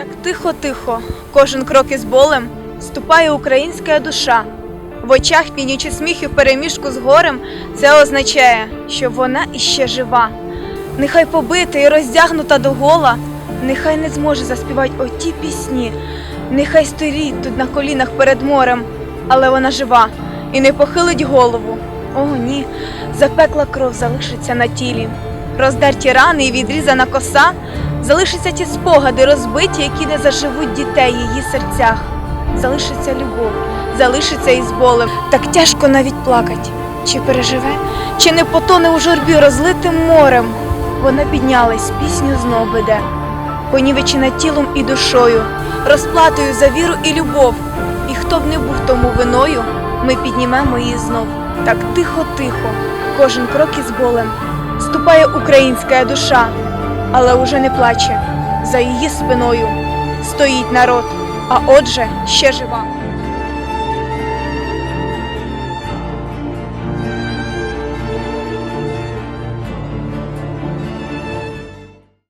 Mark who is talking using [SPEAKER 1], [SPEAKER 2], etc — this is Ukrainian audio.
[SPEAKER 1] Так тихо-тихо, кожен крок із болем ступає українська душа. В очах пінючи сміх і в переміжку з горем, це означає, що вона іще жива. Нехай побита і роздягнута до гола, нехай не зможе заспівати оті пісні, нехай стоїть тут на колінах перед морем, але вона жива і не похилить голову. О, ні, запекла кров залишиться на тілі. Роздерті рани і відрізана коса, залишаться ті спогади розбиті, які не заживуть дітей її серцях. Залишиться любов, залишиться із болем. Так тяжко навіть плакать. Чи переживе, чи не потоне у журбі розлитим морем. Вона піднялась, пісню знов веде, понівечена тілом і душою, розплатою за віру і любов. І хто б не був тому виною, ми піднімемо її знов. Так тихо-тихо, кожен крок із болем. Ступає українська душа, але уже не плаче. За її спиною стоїть народ, а отже ще жива.